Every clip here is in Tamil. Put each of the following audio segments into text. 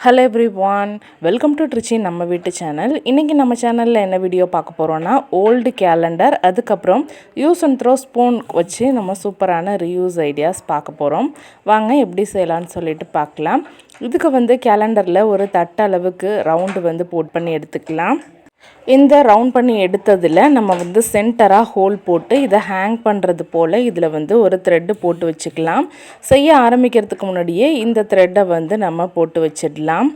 Hello everyone welcome to Trichy நம்ம வீட்டு சேனல் இன்றைக்கி நம்ம சேனலில் என்ன வீடியோ பார்க்க போகிறோன்னா ஓல்டு கேலண்டர் அதுக்கப்புறம் யூஸ் அண்ட் த்ரோ ஸ்பூன் வச்சு நம்ம சூப்பரான ரியூஸ் ஐடியாஸ் பார்க்க போகிறோம் வாங்க எப்படி செய்யலான்னு சொல்லிட்டு பார்க்கலாம். இதுக்கு வந்து கேலண்டரில் ஒரு தட்டளவுக்கு ரவுண்டு வந்து போட் பண்ணி எடுத்துக்கலாம். இந்த ரவுண்ட் பண்ணி எடுத்ததில் நம்ம வந்து சென்டராக ஹோல் போட்டு இதை ஹேங் பண்ணுறது போல் இதில் வந்து ஒரு த்ரெட்டு போட்டு வச்சுக்கலாம். செய்ய ஆரம்பிக்கிறதுக்கு முன்னாடியே இந்த த்ரெட்டை வந்து நம்ம போட்டு வச்சிடலாம்.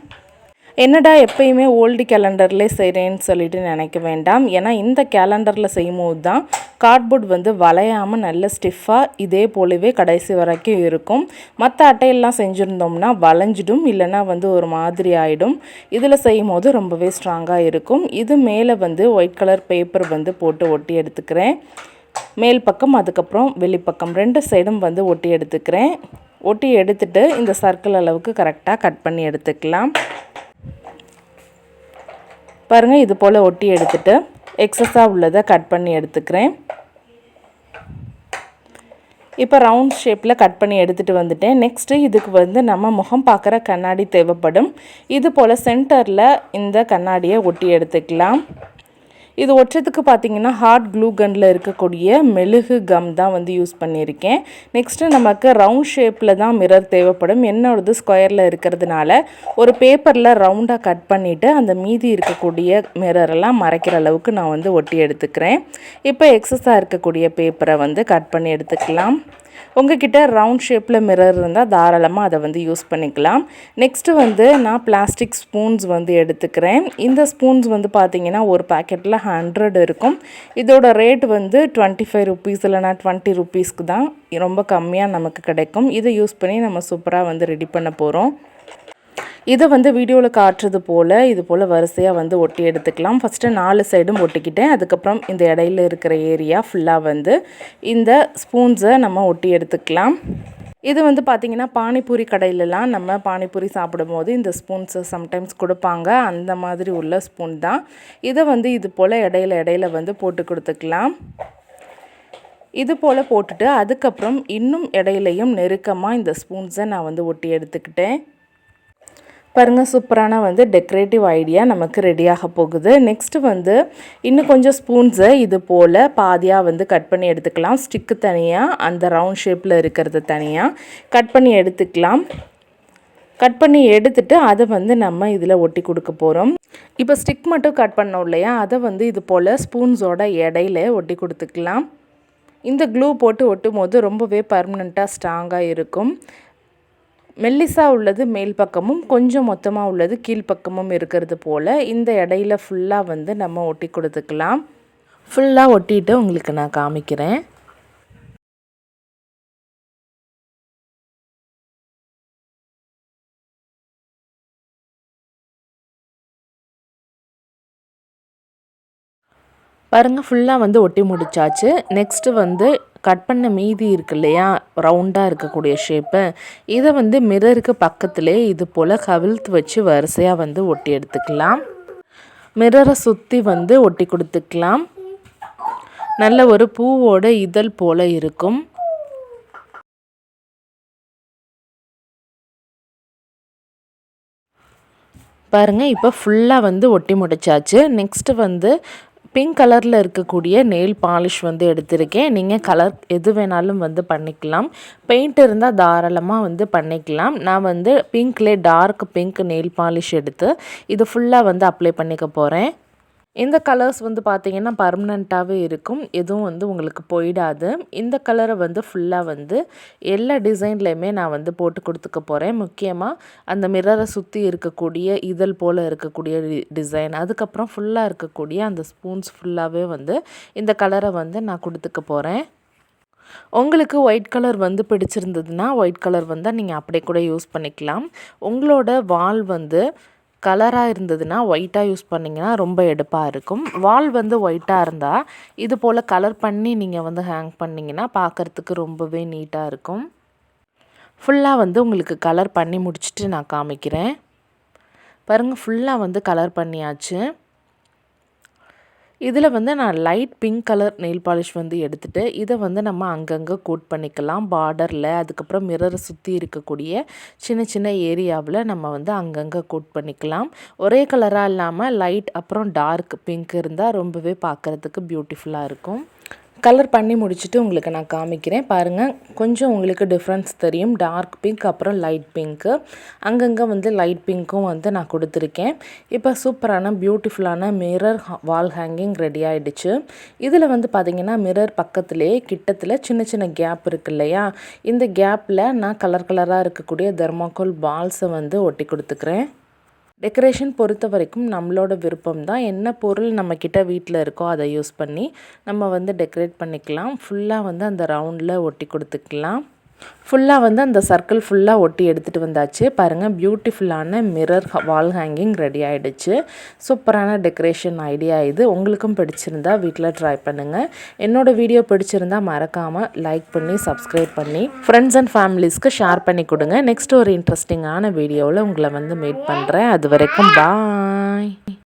என்னடா எப்பயுமே ஓல்டு கேலண்டர்லேயே செய்கிறேன்னு சொல்லிட்டு நினைக்க வேண்டாம். ஏன்னா இந்த கேலண்டரில் செய்யும் போது தான் கார்ட்போர்ட் வந்து வளையாமல் நல்ல ஸ்டிஃபாக இதே போலவே கடைசி வரைக்கும் இருக்கும். மற்ற அட்டையெல்லாம் செஞ்சுருந்தோம்னா வளைஞ்சிடும் இல்லைன்னா வந்து ஒரு மாதிரி ஆகிடும் இதில் செய்யும் போது ரொம்பவே ஸ்ட்ராங்காக இருக்கும். இது மேலே வந்து ஒயிட் கலர் பேப்பர் வந்து போட்டு ஒட்டி எடுத்துக்கிறேன். மேல் பக்கம் அதுக்கப்புறம் வெளிப்பக்கம் ரெண்டு சைடும் வந்து ஒட்டி எடுத்துக்கிறேன். ஒட்டி எடுத்துகிட்டு இந்த சர்க்கிள் அளவுக்கு கரெக்டாக கட் பண்ணி எடுத்துக்கலாம். பாருங்கள் இது போல் ஒட்டி எடுத்துகிட்டு எக்ஸஸாக உள்ளதை கட் பண்ணி எடுத்துக்கிறேன். இப்போ ரவுண்ட் ஷேப்பில் கட் பண்ணி எடுத்துகிட்டு வந்துட்டேன். நெக்ஸ்ட்டு இதுக்கு வந்து நம்ம முகம் பார்க்குற கண்ணாடி தேவைப்படும். இது போல் சென்டரில் இந்த கண்ணாடியை ஒட்டி எடுத்துக்கலாம். இது ஒற்றத்துக்கு பார்த்தீங்கன்னா ஹார்ட் க்ளூ கனில் இருக்கக்கூடிய மெழுகு கம் தான் வந்து யூஸ் பண்ணியிருக்கேன். நெக்ஸ்ட்டு நமக்கு ரவுண்ட் ஷேப்பில் தான் மிரர் தேவைப்படும். என்னோடது ஸ்கொயரில் இருக்கிறதுனால ஒரு பேப்பரில் ரவுண்டாக கட் பண்ணிவிட்டு அந்த மீதி இருக்கக்கூடிய மிரரெல்லாம் மறைக்கிற அளவுக்கு நான் வந்து ஒட்டி எடுத்துக்கிறேன். இப்போ எக்ஸஸாக இருக்கக்கூடிய பேப்பரை வந்து கட் பண்ணி எடுத்துக்கலாம். உங்ககிட்ட ரவுண்ட் ஷேப்பில் மிரர் இருந்தால் தாராளமாக அதை வந்து யூஸ் பண்ணிக்கலாம். நெக்ஸ்ட்டு வந்து நான் பிளாஸ்டிக் ஸ்பூன்ஸ் வந்து எடுத்துக்கிறேன். இந்த ஸ்பூன்ஸ் வந்து பார்த்திங்கன்னா ஒரு பேக்கெட்டில் ஹண்ட்ரட் இருக்கும். இதோட ரேட் வந்து டுவெண்ட்டி ஃபைவ் ருபீஸ் இல்லைனா டுவெண்ட்டி ருபீஸ்க்கு தான். ரொம்ப கம்மியாக நமக்கு கிடைக்கும். இதை யூஸ் பண்ணி நம்ம சூப்பராக வந்து ரெடி பண்ண போகிறோம் இதை வந்து வீடியோவில் காட்டுறது போல் இது போல் வரிசையாக வந்து ஒட்டி எடுத்துக்கலாம். ஃபஸ்ட்டு நாலு சைடும் ஒட்டிக்கிட்டேன். அதுக்கப்புறம் இந்த இடையில இருக்கிற ஏரியா ஃபுல்லாக வந்து இந்த ஸ்பூன்ஸை நம்ம ஒட்டி எடுத்துக்கலாம். இது வந்து பார்த்திங்கன்னா பானிபூரி கடையிலலாம் நம்ம பானிபூரி சாப்பிடும்போது இந்த ஸ்பூன்ஸை சம்டைம்ஸ் கொடுப்பாங்க. அந்த மாதிரி உள்ள ஸ்பூன் தான். இதை வந்து இது போல் இடையில இடையில வந்து போட்டு கொடுத்துக்கலாம். இது போல் போட்டுட்டு அதுக்கப்புறம் இன்னும் இடையிலையும் நெருக்கமாக இந்த ஸ்பூன்ஸை நான் வந்து ஒட்டி எடுத்துக்கிட்டேன். பாருங்கள் சூப்பரான வந்து டெக்கரேட்டிவ் ஐடியா நமக்கு ரெடியாக போகுது. நெக்ஸ்ட்டு வந்து இன்னும் கொஞ்சம் ஸ்பூன்ஸை இது போல் பாதியாக வந்து கட் பண்ணி எடுத்துக்கலாம். ஸ்டிக்கு தனியாக அந்த ரவுண்ட் ஷேப்பில் இருக்கிறது தனியாக கட் பண்ணி எடுத்துக்கலாம். கட் பண்ணி எடுத்துட்டு அதை வந்து நம்ம இதில் ஒட்டி கொடுக்க போகிறோம் இப்போ ஸ்டிக் மட்டும் கட் பண்ணோம் இல்லையா? அதை வந்து இது போல் ஸ்பூன்ஸோட இடையில ஒட்டி கொடுத்துக்கலாம். இந்த க்ளூ போட்டு ஒட்டும் போது ரொம்பவே பர்மனெண்ட்டாக ஸ்ட்ராங்காக இருக்கும். மெல்லிசா உள்ளது மேல் பக்கமும் கொஞ்சம் மொத்தமாக உள்ளது கீழ்ப்பக்கமும் இருக்கிறது போல் இந்த இடையில ஃபுல்லாக வந்து நம்ம ஒட்டி கொடுத்துக்கலாம். ஃபுல்லாக ஒட்டிட்டு உங்களுக்கு நான் காமிக்கிறேன். பாருங்கள் ஃபுல்லாக வந்து ஒட்டி முடிச்சாச்சு. நெக்ஸ்ட்டு வந்து கட் பண்ண மீதி இருக்கு இல்லையா? ரவுண்டாக இருக்கக்கூடிய ஷேப்பு இதை வந்து மிரருக்கு பக்கத்துலேயே இது போல் கவிழ்த்து வச்சு வரிசையாக வந்து ஒட்டி எடுத்துக்கலாம். மிரரை சுற்றி வந்து ஒட்டி கொடுத்துக்கலாம். நல்ல ஒரு பூவோட இதழ் போல் இருக்கும். பாருங்கள் இப்போ ஃபுல்லாக வந்து ஒட்டி முடிச்சாச்சு. நெக்ஸ்ட்டு வந்து பிங்க் கலரில் இருக்கக்கூடிய நெயில் பாலிஷ் வந்து எடுத்திருக்கேன். நீங்கள் கலர் எது வேணாலும் வந்து பண்ணிக்கலாம். பெயிண்ட் இருந்தால் தாராளமாக வந்து பண்ணிக்கலாம். நான் வந்து பிங்க்லேயே டார்க் பிங்க் நெயில் பாலிஷ் எடுத்து இது ஃபுல்லாக வந்து அப்ளை பண்ணிக்க போகிறேன் இந்த கலர்ஸ் வந்து பார்த்திங்கன்னா பர்மனண்ட்டாகவே இருக்கும். எதுவும் வந்து உங்களுக்கு போயிடாது. இந்த கலரை வந்து ஃபுல்லாக வந்து எல்லா டிசைன்லேயுமே நான் வந்து போட்டு கொடுத்துக்க போகிறேன் முக்கியமாக அந்த மிரரை சுற்றி இருக்கக்கூடிய இதழ் போல் இருக்கக்கூடிய டிசைன் அதுக்கப்புறம் ஃபுல்லாக இருக்கக்கூடிய அந்த ஸ்பூன்ஸ் ஃபுல்லாகவே வந்து இந்த கலரை வந்து நான் கொடுத்துக்க போகிறேன் உங்களுக்கு ஒயிட் கலர் வந்து பிடிச்சிருந்ததுன்னா ஒயிட் கலர் வந்தால் நீங்கள் அப்படியே கூட யூஸ் பண்ணிக்கலாம். உங்களோட வால் வந்து கலராக இருந்ததுன்னா ஒயிட்டாக யூஸ் பண்ணிங்கன்னா ரொம்ப எடுப்பாக இருக்கும். வால் வந்து ஒயிட்டாக இருந்தால் இது போல் கலர் பண்ணி நீங்கள் வந்து ஹேங் பண்ணிங்கன்னா பார்க்குறதுக்கு ரொம்பவே நீட்டாக இருக்கும். ஃபுல்லாக வந்து உங்களுக்கு கலர் பண்ணி முடிச்சுட்டு நான் காமிக்கிறேன். பாருங்கள் ஃபுல்லாக வந்து கலர் பண்ணியாச்சு. இதில் வந்து நான் light pink colour nail polish வந்து எடுத்துகிட்டு இதை வந்து நம்ம அங்கங்கே கோட் பண்ணிக்கலாம். பார்டரில் அதுக்கப்புறம் மிரரை சுற்றி இருக்கக்கூடிய சின்ன சின்ன ஏரியாவில் நம்ம வந்து அங்கங்கே கோட் பண்ணிக்கலாம். ஒரே கலராக இல்லாமல் லைட் அப்புறம் டார்க் பிங்க் இருந்தால் ரொம்பவே பார்க்குறதுக்கு பியூட்டிஃபுல்லாக இருக்கும். கலர் பண்ணி முடிச்சுட்டு உங்களுக்கு நான் காமிக்கிறேன். பாருங்கள் கொஞ்சம் உங்களுக்கு டிஃப்ரென்ஸ் தெரியும். டார்க் பிங்க் அப்புறம் லைட் பிங்க்கு அங்கங்கே வந்து லைட் பிங்க்கும் வந்து நான் கொடுத்துருக்கேன். இப்போ சூப்பரான பியூட்டிஃபுல்லான மிரர் வால் ஹேங்கிங் ரெடி ஆகிடுச்சு இதில் வந்து பார்த்திங்கன்னா மிரர் பக்கத்துலேயே கிட்டத்தில் சின்ன சின்ன கேப் இருக்கு இல்லையா? இந்த கேப்பில் நான் கலர் கலராக இருக்கக்கூடிய தெர்மாக்கோல் பால்ஸை வந்து ஒட்டி கொடுத்துக்கிறேன். டெக்கரேஷன் பொறுத்த வரைக்கும் நம்மளோட விருப்பம் தான் என்ன பொருள் நம்மக்கிட்ட வீட்டில் இருக்கோ அதை யூஸ் பண்ணி நம்ம வந்து டெக்கரேட் பண்ணிக்கலாம். ஃபுல்லாக வந்து அந்த ரவுண்டில் ஒட்டி கொடுத்துக்கலாம். ஃபுல்லாக வந்து அந்த சர்க்கிள் ஃபுல்லாக ஒட்டி எடுத்துகிட்டு வந்தாச்சு. பாருங்கள் பியூட்டிஃபுல்லான மிரர் வால் ஹேங்கிங் ரெடி ஆகிடுச்சு சூப்பரான டெக்கரேஷன் ஐடியா இது. உங்களுக்கும் பிடிச்சிருந்தா வீட்டில் ட்ரை பண்ணுங்கள் என்னோடய வீடியோ பிடிச்சிருந்தா மறக்காமல் லைக் பண்ணி சப்ஸ்கிரைப் பண்ணி ஃப்ரெண்ட்ஸ் அண்ட் ஃபேமிலிஸ்க்கு ஷேர் பண்ணி கொடுங்க. நெக்ஸ்ட் ஒரு இன்ட்ரெஸ்டிங்கான வீடியோவில் உங்களை வந்து மீட் பண்ணுறேன் அது வரைக்கும் பாய்